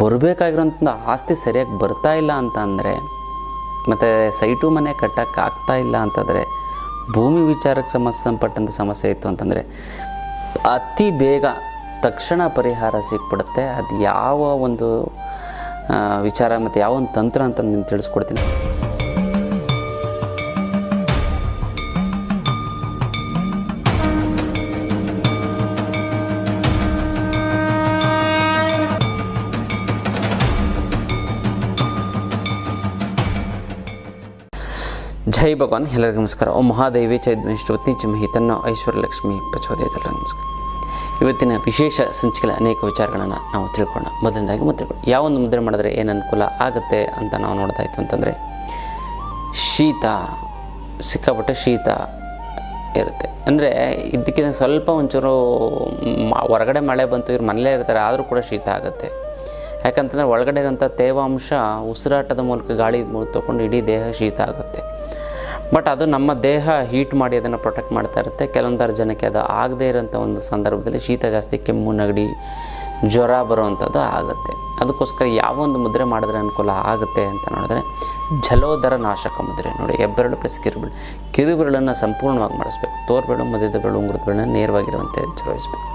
ಬರಬೇಕಾಗಿರೋಂಥ ಆಸ್ತಿ ಸರಿಯಾಗಿ ಬರ್ತಾ ಇಲ್ಲ ಅಂತ ಅಂದರೆ ಮತ್ತು ಸೈಟು ಮನೆ ಕಟ್ಟಕ್ಕೆ ಆಗ್ತಾ ಇಲ್ಲ ಅಂತಂದರೆ, ಭೂಮಿ ವಿಚಾರಕ್ಕೆ ಸಂಬಂಧಪಟ್ಟಂಥ ಸಮಸ್ಯೆ ಇತ್ತು ಅಂತಂದರೆ, ಅತಿ ಬೇಗ ತಕ್ಷಣ ಪರಿಹಾರ ಸಿಕ್ಬಿಡುತ್ತೆ. ಅದು ಯಾವ ಒಂದು ವಿಚಾರ ಮತ್ತು ಯಾವ ಒಂದು ತಂತ್ರ ಅಂತ ನಾನು ತಿಳಿಸ್ಕೊಡ್ತೀನಿ. ಜೈ ಭಗವಾನ್, ಎಲ್ಲರಿಗೂ ನಮಸ್ಕಾರ. ಓಂ ಮಹಾದೇವಿ ಚೈದ್ಮೇಶ್ವತಿ ಚಿಮಹಿ ತನ್ನ ಐಶ್ವರ್ಯಲಕ್ಷ್ಮಿ ಪ್ರಚೋದಯದಲ್ಲ ನಮಸ್ಕಾರ. ಇವತ್ತಿನ ವಿಶೇಷ ಸಂಚಿಕೆಯ ಅನೇಕ ವಿಚಾರಗಳನ್ನು ನಾವು ತಿಳ್ಕೊಳ್ಳೋಣ. ಮೊದಲನೇದಾಗಿ ಯಾವ ಒಂದು ಮುದ್ರೆ ಮಾಡಿದ್ರೆ ಏನು ಅನುಕೂಲ ಆಗುತ್ತೆ ಅಂತ ನಾವು ನೋಡ್ತಾ ಇತ್ತು ಅಂತಂದರೆ, ಶೀತ, ಸಿಕ್ಕಾಪಟ್ಟೆ ಶೀತ ಇರುತ್ತೆ. ಅಂದರೆ ಇದಕ್ಕಿಂತ ಸ್ವಲ್ಪ ಒಂಚೂರು ಹೊರಗಡೆ ಮಳೆ ಬಂತು, ಇವ್ರು ಮನೇಲೇ ಇರ್ತಾರೆ, ಆದರೂ ಕೂಡ ಶೀತ ಆಗುತ್ತೆ. ಯಾಕಂತಂದರೆ ಒಳಗಡೆ ಇರೋಂಥ ತೇವಾಂಶ ಉಸಿರಾಟದ ಮೂಲಕ ಗಾಳಿ ತಗೊಂಡು ಇಡೀ ದೇಹ ಶೀತ ಆಗುತ್ತೆ. ಬಟ್ ಅದು ನಮ್ಮ ದೇಹ ಹೀಟ್ ಮಾಡಿ ಅದನ್ನು ಪ್ರೊಟೆಕ್ಟ್ ಮಾಡ್ತಾ ಇರುತ್ತೆ. ಕೆಲವೊಂದಾರು ಜನಕ್ಕೆ ಅದು ಆಗದೇ ಇರೋಂಥ ಒಂದು ಸಂದರ್ಭದಲ್ಲಿ ಶೀತ ಜಾಸ್ತಿ, ಕೆಮ್ಮು, ನೆಗಡಿ, ಜ್ವರ ಬರುವಂಥದ್ದು ಆಗುತ್ತೆ. ಅದಕ್ಕೋಸ್ಕರ ಯಾವ ಒಂದು ಮುದ್ರೆ ಮಾಡಿದ್ರೆ ಅನುಕೂಲ ಆಗುತ್ತೆ ಅಂತ ನೋಡಿದ್ರೆ ಜಲೋದರ ನಾಶಕ ಮುದ್ರೆ. ನೋಡಿ, ಹೆಬ್ಬೆರಳು ಪ್ಲಸ್ ಕಿರುಬೆರಳು ಕಿರುಬೆರಳನ್ನು ಸಂಪೂರ್ಣವಾಗಿ ಮಾಡಿಸ್ಬೇಕು. ತೋರ್ಬೆರಳು ಮಧ್ಯದ ಬೆರಳು ಉಂಗುರದ ನೇರವಾಗಿರುವಂತೆ ಎಚ್ಚರಿಸಬೇಕು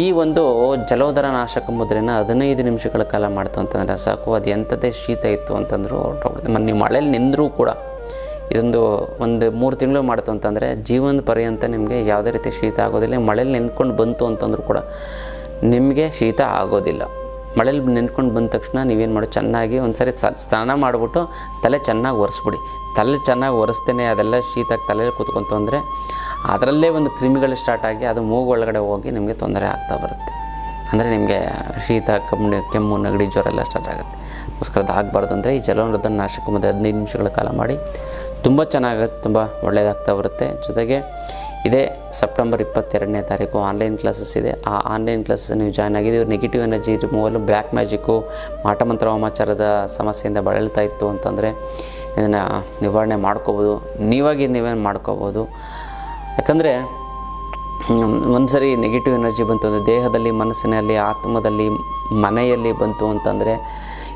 ಈ ಒಂದು ಜಲೋದರ ನಾಶಕ ಮುದ್ರೆನ ಹದಿನೈದು ನಿಮಿಷಗಳ ಕಾಲ ಮಾಡ್ತು ಅಂತಂದರೆ ಸಾಕು. ಅದು ಎಂಥದ್ದೇ ಶೀತ ಇತ್ತು ಅಂತಂದರೂ ಹೊರಟೋಗ್ಬಿಡುತ್ತೆ. ಮತ್ತು ನೀವು ಮಳೇಲಿ ನಿಂದರೂ ಕೂಡ ಇದೊಂದು ಒಂದು ಮೂರು ತಿಂಗಳು ಮಾಡ್ತು ಅಂತಂದರೆ ಜೀವನ ಪರ್ಯಂತ ನಿಮಗೆ ಯಾವುದೇ ರೀತಿ ಶೀತ ಆಗೋದಿಲ್ಲ. ಮಳೇಲಿ ನಿಂತ್ಕೊಂಡು ಬಂತು ಅಂತಂದರೂ ಕೂಡ ನಿಮಗೆ ಶೀತ ಆಗೋದಿಲ್ಲ. ಮಳೇಲಿ ನೆನ್ಕೊಂಡು ಬಂದ ತಕ್ಷಣ ನೀವೇನು ಮಾಡಿ, ಚೆನ್ನಾಗಿ ಒಂದು ಸರಿ ಸ್ನಾನ ಮಾಡಿಬಿಟ್ಟು ತಲೆ ಚೆನ್ನಾಗಿ ಒರೆಸ್ಬಿಡಿ. ತಲೆ ಚೆನ್ನಾಗಿ ಒರೆಸ್ತೇನೆ ಅದೆಲ್ಲ ಶೀತ ತಲೆಯಲ್ಲಿ ಕೂತ್ಕೊಂತು ಅಂದರೆ ಅದರಲ್ಲೇ ಒಂದು ಕ್ರಿಮಿಗಳು ಸ್ಟಾರ್ಟ್ ಆಗಿ ಅದು ಮೂಗು ಒಳಗಡೆ ಹೋಗಿ ನಿಮಗೆ ತೊಂದರೆ ಆಗ್ತಾ ಬರುತ್ತೆ. ಅಂದರೆ ನಿಮಗೆ ಶೀತ, ಕಮ್ಮಿ, ಕೆಮ್ಮು, ನೆಗಡಿ, ಜ್ವರ ಎಲ್ಲ ಸ್ಟಾರ್ಟ್ ಆಗುತ್ತೆ. ಅದಕ್ಕೋಸ್ಕರ ಅದು ಆಗಬಾರ್ದು ಅಂದರೆ ಈ ಜಲವೃದ್ಧ ನಾಶಕ ಮುಂದೆ ಹದಿನೈದು ನಿಮಿಷಗಳ ಕಾಲ ಮಾಡಿ ತುಂಬ ಚೆನ್ನಾಗುತ್ತೆ ತುಂಬ ಒಳ್ಳೆಯದಾಗ್ತಾ ಬರುತ್ತೆ. ಜೊತೆಗೆ ಇದೇ ಸೆಪ್ಟೆಂಬರ್ ಇಪ್ಪತ್ತೆರಡನೇ ತಾರೀಕು ಆನ್ಲೈನ್ ಕ್ಲಾಸಸ್ ಇದೆ. ಆ ಆನ್ಲೈನ್ ಕ್ಲಾಸಸ್ ನೀವು ಜಾಯ್ನ್ ಆಗಿದ್ದೀವಿ negative energy removal black magic ಮಾಟಮಂತ್ರ ವಾಮಾಚಾರದ ಸಮಸ್ಯೆಯಿಂದ ಬಳಲ್ತಾ ಇತ್ತು ಅಂತಂದರೆ ಇದನ್ನು ನಿವಾರಣೆ ಮಾಡ್ಕೋಬೋದು. ನೀವಾಗಿ ನೀವೇನು ಮಾಡ್ಕೋಬೋದು. ಯಾಕಂದರೆ ಒಂದು ಸರಿ ನೆಗೆಟಿವ್ ಎನರ್ಜಿ ಬಂತು ಅಂದರೆ ದೇಹದಲ್ಲಿ, ಮನಸ್ಸಿನಲ್ಲಿ, ಆತ್ಮದಲ್ಲಿ, ಮನೆಯಲ್ಲಿ ಬಂತು ಅಂತಂದರೆ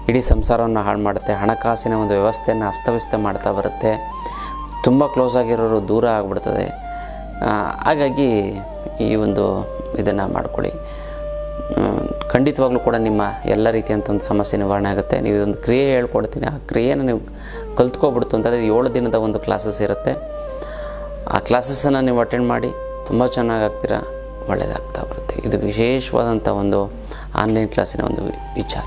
ಇಡೀ ಸಂಸಾರವನ್ನು ಹಾಳು ಮಾಡುತ್ತೆ, ಹಣಕಾಸಿನ ಒಂದು ವ್ಯವಸ್ಥೆಯನ್ನು ಅಸ್ತವ್ಯಸ್ತ ಮಾಡ್ತಾ ಬರುತ್ತೆ, ತುಂಬ ಕ್ಲೋಸ್ ಆಗಿರೋರು ದೂರ ಆಗಿಬಿಡ್ತದೆ. ಹಾಗಾಗಿ ಈ ಒಂದು ಇದನ್ನು ಮಾಡ್ಕೊಳ್ಳಿ. ಖಂಡಿತವಾಗ್ಲೂ ಕೂಡ ನಿಮ್ಮ ಎಲ್ಲ ರೀತಿಯಂಥ ಒಂದು ಸಮಸ್ಯೆ ನಿವಾರಣೆ ಆಗುತ್ತೆ. ನೀವು ಇದೊಂದು ಕ್ರಿಯೆ ಹೇಳ್ಕೊಡ್ತೀನಿ. ಆ ಕ್ರಿಯೆನ ನೀವು ಕಲ್ತ್ಕೊಬಿಡ್ತು ಅಂತಂದರೆ ಏಳು ದಿನದ ಒಂದು ಕ್ಲಾಸಸ್ ಇರುತ್ತೆ. ಆ ಕ್ಲಾಸಸ್ಸನ್ನು ನೀವು ಅಟೆಂಡ್ ಮಾಡಿ ತುಂಬ ಚೆನ್ನಾಗಿ ಆಗ್ತೀರಾ? ಒಳ್ಳೆಯದಾಗ್ತಾ ಬರುತ್ತೆ. ಇದು ವಿಶೇಷವಾದಂಥ ಒಂದು ಆನ್ಲೈನ್ ಕ್ಲಾಸಿನ ಒಂದು ವಿಚಾರ.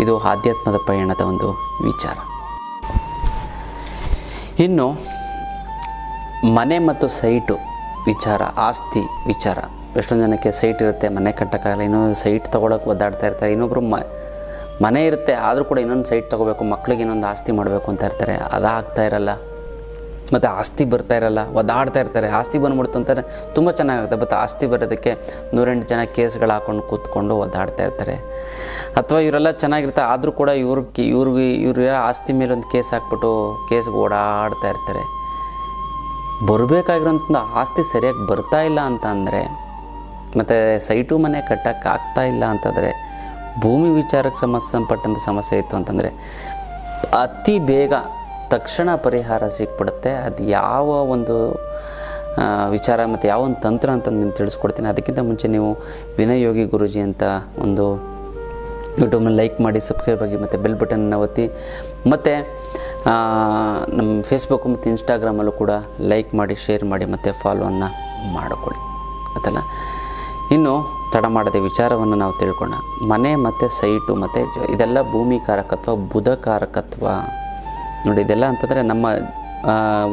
ಇದು ಆಧ್ಯಾತ್ಮದ ಪಯಣದ ಒಂದು ವಿಚಾರ. ಇನ್ನು ಮನೆ ಮತ್ತು ಸೈಟು ವಿಚಾರ, ಆಸ್ತಿ ವಿಚಾರ. ಎಷ್ಟೊಂದು ಜನಕ್ಕೆ ಸೈಟ್ ಇರುತ್ತೆ, ಮನೆ ಕಟ್ಟೋಕ್ಕಾಗಲ್ಲ ಇನ್ನೊಂದು ಸೈಟ್ ತೊಗೊಳಕ್ಕೆ ಒದ್ದಾಡ್ತಾ ಇರ್ತಾರೆ. ಇನ್ನೊಬ್ಬರು ಮ, ಮನೆ ಇರುತ್ತೆ, ಆದರೂ ಕೂಡ ಇನ್ನೊಂದು ಸೈಟ್ ತೊಗೋಬೇಕು ಮಕ್ಕಳಿಗೆ ಇನ್ನೊಂದು ಆಸ್ತಿ ಮಾಡಬೇಕು ಅಂತ ಇರ್ತಾರೆ. ಅದಾಗ್ತಾ ಇರಲ್ಲ. ಮತ್ತು ಆಸ್ತಿ ಬರ್ತಾ ಇರಲ್ಲ ಒದಾಡ್ತಾ ಇರ್ತಾರೆ. ಆಸ್ತಿ ಬಂದ್ಬಿಡ್ತು ಅಂತಾರೆ ತುಂಬ ಚೆನ್ನಾಗಿರುತ್ತೆ ಬಟ್ ಆಸ್ತಿ ಬರೋದಕ್ಕೆ ನೂರೆಂಟು ಜನ ಕೇಸ್ಗಳು ಹಾಕೊಂಡು ಕೂತ್ಕೊಂಡು ಒದ್ದಾಡ್ತಾ ಇರ್ತಾರೆ. ಅಥವಾ ಇವರೆಲ್ಲ ಚೆನ್ನಾಗಿರ್ತಾರೆ. ಆದರೂ ಕೂಡ ಇವ್ರಿಗೆ ಇವ್ರಿಗೆ ಇವ್ರ ಆಸ್ತಿ ಮೇಲೆ ಒಂದು ಕೇಸ್ ಹಾಕ್ಬಿಟ್ಟು ಕೇಸ್ಗೆ ಓಡಾಡ್ತಾ ಇರ್ತಾರೆ. ಬರಬೇಕಾಗಿರೋಂಥ ಆಸ್ತಿ ಸರಿಯಾಗಿ ಬರ್ತಾ ಇಲ್ಲ ಅಂತ ಅಂದರೆ ಮತ್ತು ಸೈಟು ಮನೆ ಕಟ್ಟಕ್ಕೆ ಆಗ್ತಾ ಇಲ್ಲ ಅಂತಂದರೆ, ಭೂಮಿ ವಿಚಾರಕ್ಕೆ ಸಂಬಂಧಪಟ್ಟಂಥ ಸಮಸ್ಯೆ ಇತ್ತು ಅಂತಂದರೆ, ಅತಿ ಬೇಗ ತಕ್ಷಣ ಪರಿಹಾರ ಸಿಕ್ಬಿಡುತ್ತೆ. ಅದು ಯಾವ ಒಂದು ವಿಚಾರ ಮತ್ತು ಯಾವ ಒಂದು ತಂತ್ರ ಅಂತ ನಾನು ತಿಳಿಸ್ಕೊಡ್ತೀನಿ. ಅದಕ್ಕಿಂತ ಮುಂಚೆ ನೀವು ವಿನಯೋಗಿ ಯೋಗಿ ಗುರುಜಿ ಅಂತ ಒಂದು ಯೂಟ್ಯೂಬ್ನ ಲೈಕ್ ಮಾಡಿ ಸಬ್ಸ್ಕ್ರೈಬ್ ಆಗಿ ಮತ್ತು ಬೆಲ್ ಬಟನ್ನ ಒತ್ತಿ, ಮತ್ತು ನಮ್ಮ ಫೇಸ್ಬುಕ್ ಮತ್ತು ಇನ್ಸ್ಟಾಗ್ರಾಮಲ್ಲೂ ಕೂಡ ಲೈಕ್ ಮಾಡಿ ಶೇರ್ ಮಾಡಿ, ಮತ್ತು ಫಾಲೋವನ್ನು ಮಾಡಿಕೊಳ್ಳಿ. ಅದಲ್ಲ ಇನ್ನು ತಡ ಮಾಡದೆ ವಿಚಾರವನ್ನು ನಾವು ತಿಳ್ಕೊಳ್ಳೋಣ. ಮನೆ ಮತ್ತು ಸೈಟು ಮತ್ತು ಇದೆಲ್ಲ ಭೂಮಿ ಕಾರಕತ್ವ, ಬುಧ ಕಾರಕತ್ವ. ನೋಡಿ, ಇದೆಲ್ಲ ಅಂತಂದರೆ ನಮ್ಮ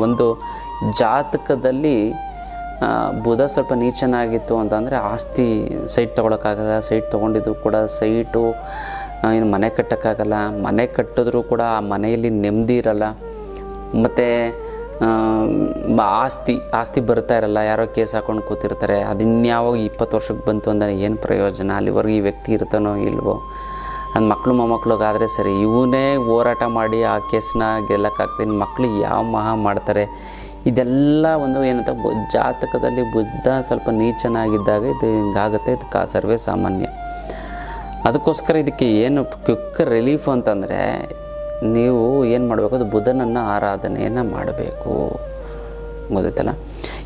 ಒಂದು ಜಾತಕದಲ್ಲಿ ಬುಧ ಸ್ವಲ್ಪ ನೀಚನಾಗಿತ್ತು ಅಂತಂದರೆ ಆಸ್ತಿ ಸೈಟ್ ತೊಗೊಳಕ್ಕಾಗಲ್ಲ, ಸೈಟ್ ತೊಗೊಂಡಿದ್ದು ಕೂಡ ಸೈಟು ಏನು ಮನೆ ಕಟ್ಟೋಕ್ಕಾಗಲ್ಲ, ಮನೆ ಕಟ್ಟಿದ್ರೂ ಕೂಡ ಆ ಮನೆಯಲ್ಲಿ ನೆಮ್ಮದಿ ಇರಲ್ಲ, ಮತ್ತು ಆಸ್ತಿ ಆಸ್ತಿ ಬರ್ತಾ ಇರಲ್ಲ, ಯಾರೋ ಕೇಸ್ ಹಾಕೊಂಡು ಕೂತಿರ್ತಾರೆ, ಅದಿನ್ಯಾವಾಗ ಇಪ್ಪತ್ತು ವರ್ಷಕ್ಕೆ ಬಂತು ಅಂದರೆ ಏನು ಪ್ರಯೋಜನ, ಅಲ್ಲಿವರೆಗೂ ಈ ವ್ಯಕ್ತಿ ಇರ್ತಾನೋ ಇಲ್ವೋ ಅದು ಮಕ್ಕಳು ಮೊಮ್ಮಕ್ಳಿಗಾದರೆ ಸರಿ, ಇವನೇ ಹೋರಾಟ ಮಾಡಿ ಆ ಕೇಸನ್ನ ಗೆಲ್ಲಕ್ಕಾಗ್ತೀನಿ. ಮಕ್ಕಳು ಯಾವ ಮಹಾ ಮಾಡ್ತಾರೆ? ಇದೆಲ್ಲ ಒಂದು ಏನಂತ ಜಾತಕದಲ್ಲಿ ಬುದ್ಧ ಸ್ವಲ್ಪ ನೀಚನಾಗಿದ್ದಾಗ ಇದು ಹಿಂಗಾಗುತ್ತೆ. ಇದು ಕಾ ಸರ್ವೇ ಸಾಮಾನ್ಯ. ಅದಕ್ಕೋಸ್ಕರ ಇದಕ್ಕೆ ಏನು ಕ್ವಿಕ್ ರಿಲೀಫ್ ಅಂತಂದರೆ, ನೀವು ಏನು ಮಾಡಬೇಕು? ಅದು ಬುಧನನ್ನು ಆರಾಧನೆಯನ್ನು ಮಾಡಬೇಕು. ಗೊತ್ತಲ್ಲ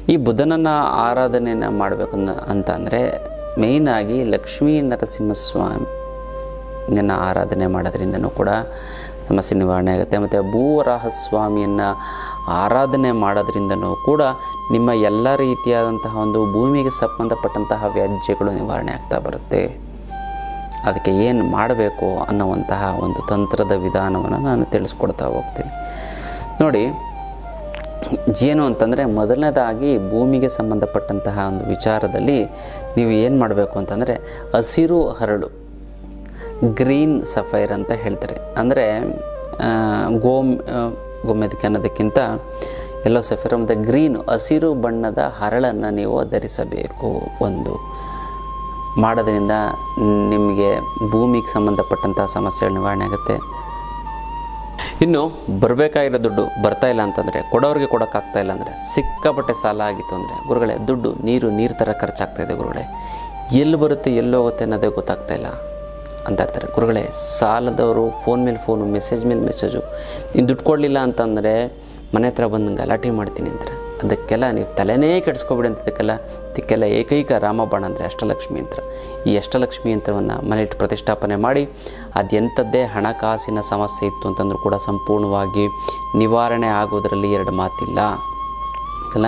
ಈ ಬುಧನನ್ನು ಆರಾಧನೆಯನ್ನು ಮಾಡಬೇಕು ಅಂತಂದರೆ ಮೇಯ್ನಾಗಿ ಲಕ್ಷ್ಮೀ ನರಸಿಂಹಸ್ವಾಮಿ ನನ್ನ ಆರಾಧನೆ ಮಾಡೋದ್ರಿಂದನೂ ಕೂಡ ಸಮಸ್ಯೆ ನಿವಾರಣೆ ಆಗುತ್ತೆ. ಮತ್ತು ಭೂವರಾಹ ಸ್ವಾಮಿಯನ್ನು ಆರಾಧನೆ ಮಾಡೋದ್ರಿಂದನೂ ಕೂಡ ನಿಮ್ಮ ಎಲ್ಲ ರೀತಿಯಾದಂತಹ ಒಂದು ಭೂಮಿಗೆ ಸಂಬಂಧಪಟ್ಟಂತಹ ವ್ಯಾಜ್ಯಗಳು ನಿವಾರಣೆ ಆಗ್ತಾ ಬರುತ್ತೆ. ಅದಕ್ಕೆ ಏನು ಮಾಡಬೇಕು ಅನ್ನುವಂತಹ ಒಂದು ತಂತ್ರದ ವಿಧಾನವನ್ನು ನಾನು ತಿಳಿಸ್ಕೊಡ್ತಾ ಹೋಗ್ತೀನಿ. ನೋಡಿ, ಏನು ಅಂತಂದರೆ ಮೊದಲನೇದಾಗಿ ಭೂಮಿಗೆ ಸಂಬಂಧಪಟ್ಟಂತಹ ಒಂದು ವಿಚಾರದಲ್ಲಿ ನೀವು ಏನು ಮಾಡಬೇಕು ಅಂತಂದರೆ ಹಸಿರು ಹರಳು. ಗ್ರೀನ್ ಸಫೈರ್ ಅಂತ ಹೇಳ್ತಾರೆ. ಅಂದರೆ ಗೋಮ್ ಗೋಮೆದಕ್ಕೆ ಅನ್ನೋದಕ್ಕಿಂತ ಎಲ್ಲೋ ಸಫೈರ್ ಮತ್ತು ಗ್ರೀನ್ ಹಸಿರು ಬಣ್ಣದ ಹರಳನ್ನು ನೀವು ಧರಿಸಬೇಕು ಒಂದು. ಮಾಡೋದರಿಂದ ನಿಮಗೆ ಭೂಮಿಗೆ ಸಂಬಂಧಪಟ್ಟಂಥ ಸಮಸ್ಯೆಗಳು ನಿವಾರಣೆ ಆಗುತ್ತೆ. ಇನ್ನು, ಬರಬೇಕಾಗಿರೋ ದುಡ್ಡು ಬರ್ತಾ ಇಲ್ಲ ಅಂತಂದರೆ, ಕೊಡೋರಿಗೆ ಕೊಡೋಕ್ಕಾಗ್ತಾ ಇಲ್ಲ ಅಂದರೆ, ಸಿಕ್ಕಾಪಟ್ಟೆ ಸಾಲ ಆಗಿತ್ತು ಅಂದರೆ, ಗುರುಗಳೇ, ದುಡ್ಡು, ನೀರು ನೀರು ಥರ ಖರ್ಚಾಗ್ತಾ ಇದೆ ಗುರುಗಳೇ. ಎಲ್ಲಿ ಬರುತ್ತೆ ಎಲ್ಲೋಗುತ್ತೆ ಅನ್ನೋದೇ ಗೊತ್ತಾಗ್ತಾ ಇಲ್ಲ. ಅಂತ ಇರ್ತಾರೆ ಗುರುಗಳೇ, ಸಾಲದವರು ಫೋನ್ ಮೇಲೆ ಫೋನು ಮೆಸೇಜ್ ಮೇಲೆ ಮೆಸೇಜು ನೀನು ದುಡ್ಡು ಕೊಡಲಿಲ್ಲ ಅಂತಂದರೆ ಮನೆ ಹತ್ರ ಬಂದು ಗಲಾಟೆ ಮಾಡ್ತೀನಿ ಅಂತಾರೆ. ಅದಕ್ಕೆಲ್ಲ ನೀವು ತಲೆನೇ ಕೆಡಿಸ್ಕೊಬಿಡಿ ಅಂತ ಇದಕ್ಕೆಲ್ಲ ಇದಕ್ಕೆಲ್ಲ ಏಕೈಕ ರಾಮಬಾಣ ಅಂದರೆ ಅಷ್ಟಲಕ್ಷ್ಮಿ ಯಂತ್ರ ಈ ಅಷ್ಟಲಕ್ಷ್ಮಿ ಯಂತ್ರವನ್ನು ಮನೆಯಲ್ಲಿ ಪ್ರತಿಷ್ಠಾಪನೆ ಮಾಡಿ ಅದೆಂಥದ್ದೇ ಹಣಕಾಸಿನ ಸಮಸ್ಯೆ ಇತ್ತು ಅಂತಂದ್ರೂ ಕೂಡ ಸಂಪೂರ್ಣವಾಗಿ ನಿವಾರಣೆ ಆಗೋದರಲ್ಲಿ ಎರಡು ಮಾತಿಲ್ಲ. ಅಲ್ಲ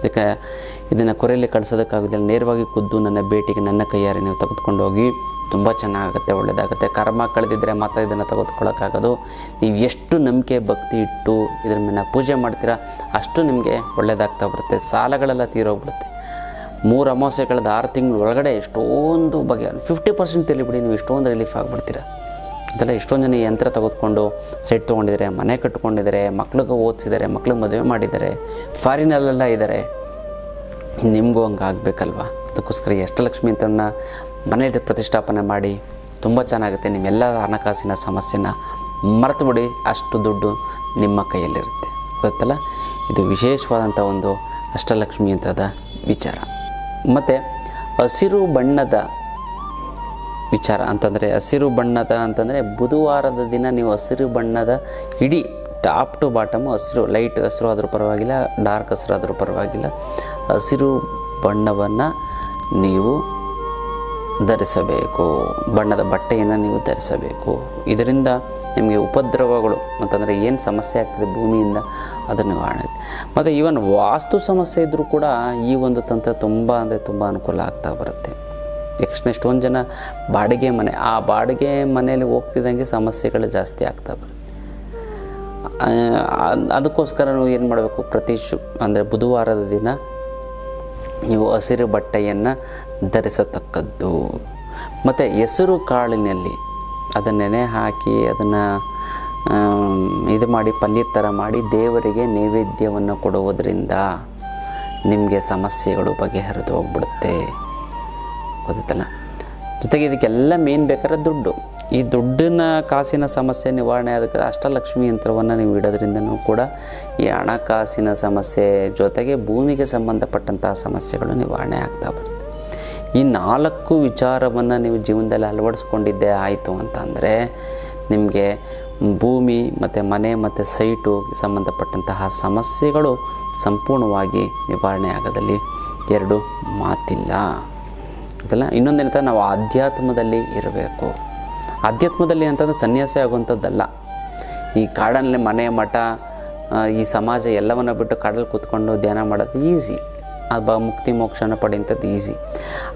ಇದಕ್ಕೆ ಇದನ್ನು ಕೊರೆಯಲ್ಲಿ ಕಳಿಸೋದಕ್ಕಾಗೋದಿಲ್ಲ. ನೇರವಾಗಿ ಖುದ್ದು ನನ್ನ ಭೇಟಿಗೆ ನನ್ನ ಕೈಯಾರೆ ನೀವು ತೆಗೆದುಕೊಂಡು ಹೋಗಿ, ತುಂಬ ಚೆನ್ನಾಗುತ್ತೆ ಒಳ್ಳೆಯದಾಗುತ್ತೆ ಕರ್ಮ ಕಳೆದಿದ್ದರೆ ಮಾತ್ರ ಇದನ್ನು ತೆಗೆದುಕೊಳ್ಳೋಕ್ಕಾಗೋದು. ನೀವು ಎಷ್ಟು ನಂಬಿಕೆ, ಭಕ್ತಿ ಇಟ್ಟು ಇದ್ರ ಮೇಲೆ ಪೂಜೆ ಮಾಡ್ತೀರಾ, ಅಷ್ಟು ನಿಮಗೆ ಒಳ್ಳೆಯದಾಗ್ತಾ ಬರುತ್ತೆ. ಸಾಲಗಳೆಲ್ಲ ತೀರೋಗ್ಬಿಡುತ್ತೆ. ಮೂರು ಅಮಾವಾಸ್ಯೆ ಕಳೆದ ಆರು ತಿಂಗಳ ಒಳಗಡೆ ಎಷ್ಟೊಂದು ಬಗೆ ಫಿಫ್ಟಿ ಪರ್ಸೆಂಟ್ ತಿಳಿಬಿಡಿ ನೀವು ಎಷ್ಟೊಂದು ರಿಲೀಫ್ ಆಗಿಬಿಡ್ತೀರ. ಅದೆಲ್ಲ ಎಷ್ಟೊಂದು ಜನ ಯಂತ್ರ ತೆಗೆದುಕೊಂಡು ಸೆಟ್ ತೊಗೊಂಡಿದ್ದಾರೆ, ಮನೆ ಕಟ್ಕೊಂಡಿದ್ದಾರೆ, ಮಕ್ಳಿಗೆ ಓದಿಸಿದ್ದಾರೆ, ಮಕ್ಳಿಗೆ ಮದುವೆ ಮಾಡಿದ್ದಾರೆ ಫಾರಿನಲ್ಲೆಲ್ಲ ಇದ್ದಾರೆ. ನಿಮಗೂ ಹಂಗೆ ಆಗಬೇಕಲ್ವ? ಅದಕ್ಕೋಸ್ಕರ ಈ ಅಷ್ಟಲಕ್ಷ್ಮಿ ಅಂತ ಮನೆ ಪ್ರತಿಷ್ಠಾಪನೆ ಮಾಡಿ ತುಂಬ ಚೆನ್ನಾಗುತ್ತೆ. ನಿಮ್ಮೆಲ್ಲ ಹಣಕಾಸಿನ ಸಮಸ್ಯೆನ ಮರೆತುಬಿಡಿ ಅಷ್ಟು ದುಡ್ಡು ನಿಮ್ಮ ಕೈಯಲ್ಲಿರುತ್ತೆ. ಗೊತ್ತಲ್ಲ? ಇದು ವಿಶೇಷವಾದಂಥ ಒಂದು ಅಷ್ಟಲಕ್ಷ್ಮಿ ಅಂತದ ವಿಚಾರ. ಮತ್ತು ಹಸಿರು ಬಣ್ಣದ ವಿಚಾರ ಅಂತಂದರೆ ಹಸಿರು ಬಣ್ಣದ ಅಂತಂದರೆ ಬುಧವಾರದ ದಿನ ನೀವು ಹಸಿರು ಬಣ್ಣದ ಇಡೀ ಟಾಪ್ ಟು ಬಾಟಮು ಹಸಿರು ಲೈಟ್ ಹಸಿರು ಆದರೂ ಪರವಾಗಿಲ್ಲ, ಡಾರ್ಕ್ ಹಸಿರು ಆದರೂ ಪರವಾಗಿಲ್ಲ. ಹಸಿರು ಬಣ್ಣವನ್ನು ನೀವು ಧರಿಸಬೇಕು. ಬಣ್ಣದ ಬಟ್ಟೆಯನ್ನು ನೀವು ಧರಿಸಬೇಕು. ಇದರಿಂದ ನಿಮಗೆ ಉಪದ್ರವಗಳು ಅಂತಂದರೆ ಏನು ಸಮಸ್ಯೆ ಆಗ್ತದೆ ಭೂಮಿಯಿಂದ ಅದನ್ನು ಆಗುತ್ತೆ. ಮತ್ತು ಈವನ್ ವಾಸ್ತು ಸಮಸ್ಯೆ ಇದ್ದರೂ ಕೂಡ ಈ ಒಂದು ತಂತ್ರ ತುಂಬ ಅಂದರೆ ತುಂಬ ಅನುಕೂಲ ಆಗ್ತಾ ಬರುತ್ತೆ. ಯಾಕಂದ್ರೆ ಎಷ್ಟೊಂದು ಜನ ಬಾಡಿಗೆ ಮನೆ, ಆ ಬಾಡಿಗೆ ಮನೆಯಲ್ಲಿ ಹೋಗ್ತಿದ್ದಂಗೆ ಸಮಸ್ಯೆಗಳು ಜಾಸ್ತಿ ಆಗ್ತಾ ಅದಕ್ಕೋಸ್ಕರ ನೀವು ಏನು ಮಾಡಬೇಕು, ಪ್ರತಿ ಶು, ಅಂದರೆ ಬುಧವಾರದ ದಿನ ನೀವು ಹಸಿರು ಬಟ್ಟೆಯನ್ನು ಧರಿಸತಕ್ಕದ್ದು. ಮತ್ತು ಹೆಸರು ಕಾಳಿನಲ್ಲಿ ಅದನ್ನು ನೆನೆ ಹಾಕಿ ಅದನ್ನು ಇದು ಮಾಡಿ ಪಲ್ಯ ಥರ ಮಾಡಿ ದೇವರಿಗೆ ನೈವೇದ್ಯವನ್ನು ಕೊಡುವುದರಿಂದ ನಿಮಗೆ ಸಮಸ್ಯೆಗಳು ಬಗೆಹರಿದು ಹೋಗ್ಬಿಡುತ್ತೆ. ಗೊತ್ತಲ್ಲ ಜೊತೆಗೆ ಇದಕ್ಕೆಲ್ಲ ಮೇನ್ ಬೇಕಾದ್ರೆ ದುಡ್ಡು. ಈ ದುಡ್ಡಿನ ಕಾಸಿನ ಸಮಸ್ಯೆ ನಿವಾರಣೆ ಆದಕ್ಕೆ ಅಷ್ಟಲಕ್ಷ್ಮಿ ಯಂತ್ರವನ್ನು ನೀವು ಇಡೋದ್ರಿಂದನೂ ಕೂಡ ಈ ಹಣಕಾಸಿನ ಸಮಸ್ಯೆ ಜೊತೆಗೆ ಭೂಮಿಗೆ ಸಂಬಂಧಪಟ್ಟಂತಹ ಸಮಸ್ಯೆಗಳು ನಿವಾರಣೆ ಆಗ್ತಾ ಬರುತ್ತೆ. ಈ ನಾಲ್ಕು ವಿಚಾರವನ್ನು ನೀವು ಜೀವನದಲ್ಲಿ ಅಳವಡಿಸ್ಕೊಂಡಿದ್ದೇ ಆಯಿತು ಅಂತಂದರೆ ನಿಮಗೆ ಭೂಮಿ ಮತ್ತು ಮನೆ ಮತ್ತು ಸೈಟು ಸಂಬಂಧಪಟ್ಟಂತಹ ಸಮಸ್ಯೆಗಳು ಸಂಪೂರ್ಣವಾಗಿ ನಿವಾರಣೆ ಆಗೋದಲ್ಲಿ ಎರಡು ಮಾತಿಲ್ಲ. ಅದಲ್ಲ ಇನ್ನೊಂದೇನಂತ ನಾವು ಆಧ್ಯಾತ್ಮದಲ್ಲಿ ಇರಬೇಕು. ಆಧ್ಯಾತ್ಮದಲ್ಲಿ ಅಂತಂದ್ರೆ ಸನ್ಯಾಸಿ ಆಗುವಂಥದ್ದಲ್ಲ. ಈ ಕಾಡಲ್ಲಿ ಮನೆ, ಮಠ ಈ ಸಮಾಜ ಎಲ್ಲವನ್ನು ಬಿಟ್ಟು ಕಾಡಲ್ಲಿ ಕೂತ್ಕೊಂಡು ಧ್ಯಾನ ಮಾಡೋದು ಈಸಿ. ಬ, ಮುಕ್ತಿ ಮೋಕ್ಷನ ಪಡೆಯುವಂಥದ್ದು ಈಸಿ.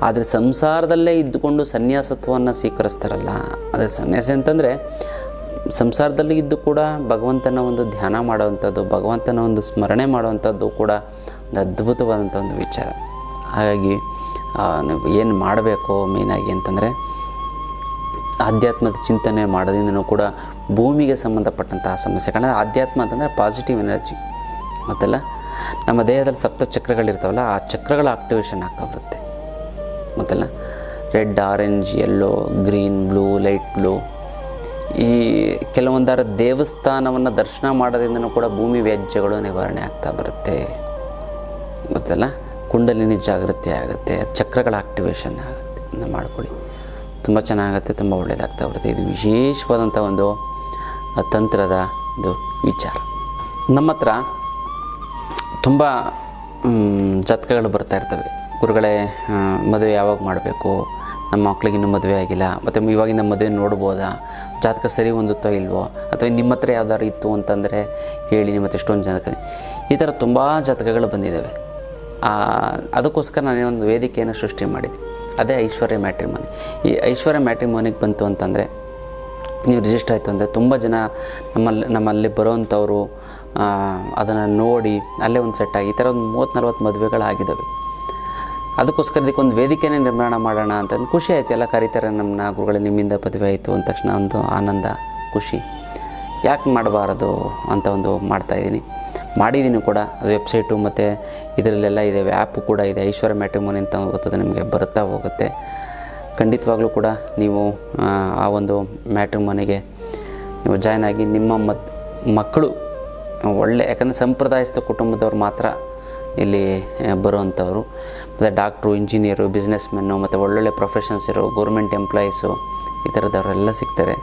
ಆದರೆ ಸಂಸಾರದಲ್ಲೇ ಇದ್ದುಕೊಂಡು ಸನ್ಯಾಸತ್ವವನ್ನು ಸ್ವೀಕರಿಸ್ತಾರಲ್ಲ, ಅದೇ ಸನ್ಯಾಸಿ ಅಂತಂದರೆ ಸಂಸಾರದಲ್ಲಿ ಇದ್ದು ಕೂಡ ಭಗವಂತನ ಒಂದು ಧ್ಯಾನ ಮಾಡುವಂಥದ್ದು, ಭಗವಂತನ ಒಂದು ಸ್ಮರಣೆ ಮಾಡುವಂಥದ್ದು ಕೂಡ ಒಂದು ಅದ್ಭುತವಾದಂಥ ಒಂದು ವಿಚಾರ. ಹಾಗಾಗಿ ನೀವು ಏನು ಮಾಡಬೇಕು ಮೇಯ್ನಾಗಿ ಅಂತಂದರೆ, ಆಧ್ಯಾತ್ಮದ ಚಿಂತನೆ ಮಾಡೋದ್ರಿಂದನೂ ಕೂಡ ಭೂಮಿಗೆ ಸಂಬಂಧಪಟ್ಟಂತಹ ಸಮಸ್ಯೆಗಳನ್ನ ಆಧ್ಯಾತ್ಮ ಅಂತಂದರೆ ಪಾಸಿಟಿವ್ ಎನರ್ಜಿ ಮತ್ತಲ್ಲ ನಮ್ಮ ದೇಹದಲ್ಲಿ ಸಪ್ತ ಚಕ್ರಗಳಿರ್ತಾವಲ್ಲ, ಆ ಚಕ್ರಗಳ ಆಕ್ಟಿವೇಶನ್ ಆಗ್ತಾ ಬರುತ್ತೆ. ಮತ್ತಲ್ಲ red orange yellow green blue light blue ಈ ಕೆಲವೊಂದಾರ ದೇವಸ್ಥಾನವನ್ನು ದರ್ಶನ ಮಾಡೋದ್ರಿಂದನೂ ಕೂಡ ಭೂಮಿ ವ್ಯಾಜ್ಯಗಳು ನಿವಾರಣೆ ಆಗ್ತಾ ಬರುತ್ತೆ. ಗೊತ್ತಲ್ಲ ಕುಂಡಲಿನಿ ಜಾಗೃತಿ ಆಗುತ್ತೆ, ಚಕ್ರಗಳ ಆಕ್ಟಿವೇಶನ್ ಆಗುತ್ತೆ. ಮಾಡ್ಕೊಳ್ಳಿ. ತುಂಬ ಚೆನ್ನಾಗುತ್ತೆ, ತುಂಬ ಒಳ್ಳೆಯದಾಗ್ತಾ ಬರುತ್ತೆ. ಇದು ವಿಶೇಷವಾದಂಥ ಒಂದು ತಂತ್ರದ ಒಂದು ವಿಚಾರ. ನಮ್ಮ ಹತ್ರ ತುಂಬ ಜಾತಕಗಳು ಬರ್ತಾ ಇರ್ತವೆ. ಗುರುಗಳೇ ಮದುವೆ ಯಾವಾಗ ಮಾಡಬೇಕು? ನಮ್ಮ ಮಕ್ಕಳಿಗೆ ಇನ್ನೂ ಮದುವೆ ಆಗಿಲ್ಲ. ಮತ್ತು ಇವಾಗಿನ ಮದುವೆ ನೋಡ್ಬೋದಾ? ಜಾತಕ ಸರಿ ಹೊಂದುತ್ತೋ ಇಲ್ವೋ? ಅಥವಾ ನಿಮ್ಮ ಹತ್ರ ಯಾವ್ದಾದ್ರು ಇತ್ತು ಅಂತಂದರೆ ಹೇಳಿ ನಿಮ್ಮ ಹತ್ರ ಎಷ್ಟೊಂದು ಜಾತಕ ಈ ಥರ ತುಂಬ ಜಾತಕಗಳು ಬಂದಿದ್ದಾವೆ ಅದಕ್ಕೋಸ್ಕರ ನಾನು ಒಂದು ವೇದಿಕೆಯನ್ನು ಸೃಷ್ಟಿ ಮಾಡಿದ್ದೆ. ಅದೇ ಐಶ್ವರ್ಯ ಮ್ಯಾಟ್ರಿಮೋನಿ. ಈ ಐಶ್ವರ್ಯ ಮ್ಯಾಟ್ರಿಮೋನಿಗೆ ಬಂತು ಅಂತಂದರೆ ನೀವು ರಿಜಿಸ್ಟರ್ ಆಯಿತು ಅಂದರೆ ತುಂಬ ಜನ ನಮ್ಮಲ್ಲಿ ನಮ್ಮಲ್ಲಿ ಬರೋವಂಥವ್ರು ಅದನ್ನು ನೋಡಿ ಅಲ್ಲೇ ಒಂದು ಸೆಟ್ ಆಗಿ ಈ ಥರ ಒಂದು ಮೂವತ್ತು ನಲ್ವತ್ತು ಮದುವೆಗಳಾಗಿದ್ದಾವೆ. ಅದಕ್ಕೋಸ್ಕರ ಇದಕ್ಕೊಂದು ವೇದಿಕೆನೇ ನಿರ್ಮಾಣ ಮಾಡೋಣ ಅಂತ ಖುಷಿ ಆಯಿತು. ಎಲ್ಲ ಕರೀತಾರೆ ನಮ್ಮನ್ನ, ಗುರುಗಳು ನಿಮ್ಮಿಂದ ಮದುವೆ ಆಯಿತು ಅಂದ ತಕ್ಷಣ ಒಂದು ಆನಂದ, ಖುಷಿ. ಯಾಕೆ ಮಾಡಬಾರದು ಅಂತ ಒಂದು ಮಾಡ್ತಾಯಿದ್ದೀನಿ ಮಾಡಿದ್ದೀನಿ ಕೂಡ. ಅದು ವೆಬ್ಸೈಟು ಮತ್ತು ಇದರಲ್ಲೆಲ್ಲ ಇದೆ. ಆ್ಯಪು ಕೂಡ ಇದೆ. ಐಶ್ವರ್ಯ ಮ್ಯಾಟ್ರಿಮೋನಿ ಅಂತ ಗೊತ್ತದೆ ನಿಮಗೆ ಬರುತ್ತಾ ಹೋಗುತ್ತೆ. ಖಂಡಿತವಾಗ್ಲೂ ಕೂಡ ನೀವು ಆ, ಒಂದು ಮ್ಯಾಟ್ರಿಮೋನಿಗೆ ನೀವು ಜಾಯ್ನ್ ಆಗಿ ನಿಮ್ಮ ಮಕ್ಕಳು ಒಳ್ಳೆ ಯಾಕಂದರೆ ಸಂಪ್ರದಾಯಸ್ಥ ಕುಟುಂಬದವ್ರು ಮಾತ್ರ ಇಲ್ಲಿ ಬರುವಂಥವ್ರು. ಮತ್ತು ಡಾಕ್ಟ್ರು ಇಂಜಿನಿಯರು ಬಿಸ್ನೆಸ್ ಮೆನ್ನು ಮತ್ತು ಒಳ್ಳೊಳ್ಳೆ ಪ್ರೊಫೆಷನ್ಸ್ ಇರೋ ಗೌರ್ಮೆಂಟ್ ಎಂಪ್ಲಾಯೀಸು ಈ ಥರದವರೆಲ್ಲ ಸಿಗ್ತಾರೆ.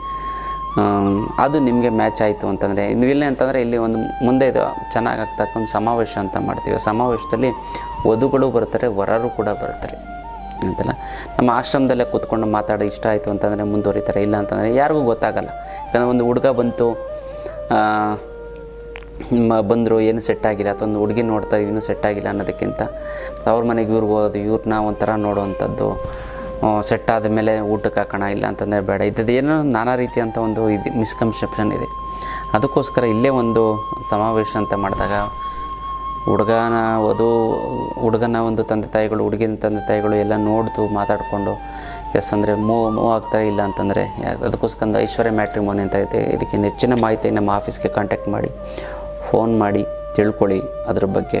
ಅದು ನಿಮಗೆ ಮ್ಯಾಚ್ ಆಯಿತು ಅಂತಂದರೆ ಇಲ್ಲ ಅಂತಂದರೆ ಇಲ್ಲಿ ಒಂದು ಮುಂದೆ ಇದು ಚೆನ್ನಾಗಿ ಆಗ್ತಕ್ಕ ಒಂದು ಸಮಾವೇಶ ಅಂತ ಮಾಡ್ತೀವಿ. ಸಮಾವೇಶದಲ್ಲಿ ವಧುಗಳು ಬರ್ತಾರೆ, ವರರು ಕೂಡ ಬರ್ತಾರೆ. ಅಂತಲ್ಲ? ನಮ್ಮ ಆಶ್ರಮದಲ್ಲೇ ಕೂತ್ಕೊಂಡು ಮಾತಾಡಿ ಇಷ್ಟ ಆಯಿತು ಅಂತಂದರೆ ಮುಂದುವರಿತಾರೆ. ಇಲ್ಲ ಅಂತಂದರೆ ಯಾರಿಗೂ ಗೊತ್ತಾಗಲ್ಲ. ಯಾಕಂದರೆ ಒಂದು ಹುಡುಗ ಬಂತು ಬಂದರು, ಏನು ಸೆಟ್ ಆಗಿಲ್ಲ, ಅಥವಾ ಒಂದು ಹುಡುಗಿ ನೋಡ್ತಾ ಇದ್ದೀವಿ ಸೆಟ್ ಆಗಿಲ್ಲ ಅನ್ನೋದಕ್ಕಿಂತ ಅವ್ರ ಮನೆಗೆ ಇವ್ರಿಗೆ ಹೋಗೋದು ಇವ್ರನ್ನ ಒಂಥರ ನೋಡೋವಂಥದ್ದು. ಸೆಟ್ ಆದಮೇಲೆ ಊಟಕ್ಕೆ ಹಾಕೋಣ, ಇಲ್ಲ ಅಂತಂದರೆ ಬೇಡ. ಇದ್ದದ್ದು ಏನೋ ನಾನಾ ರೀತಿಯಂಥ ಒಂದು ಇದು ಮಿಸ್ಕನ್ಸೆಪ್ಷನ್ ಇದೆ. ಅದಕ್ಕೋಸ್ಕರ ಇಲ್ಲೇ ಒಂದು ಸಮಾವೇಶ ಅಂತ ಮಾಡಿದಾಗ ಹುಡುಗನ ವಧು ಹುಡುಗನ ಒಂದು ತಂದೆ ತಾಯಿಗಳು, ಹುಡುಗಿನ ತಂದೆ ತಾಯಿಗಳು ಎಲ್ಲ ನೋಡ್ತು ಮಾತಾಡಿಕೊಂಡು, ಎಸ್ ಅಂದರೆ ಮೂವ್ ಮೂವ್ ಆಗ್ತಾರೆ ಇಲ್ಲ ಅಂತಂದರೆ, ಅದಕ್ಕೋಸ್ಕರ ಒಂದು ಐಶ್ವರ್ಯ ಮ್ಯಾಟ್ರಿಮೋನಿ ಅಂತ ಇದೆ. ಇದಕ್ಕೆ ಹೆಚ್ಚಿನ ಮಾಹಿತಿ ನಮ್ಮ ಆಫೀಸ್ಗೆ ಕಾಂಟ್ಯಾಕ್ಟ್ ಮಾಡಿ ಫೋನ್ ಮಾಡಿ, ತಿಳ್ಕೊಳ್ಳಿ ಅದ್ರ ಬಗ್ಗೆ.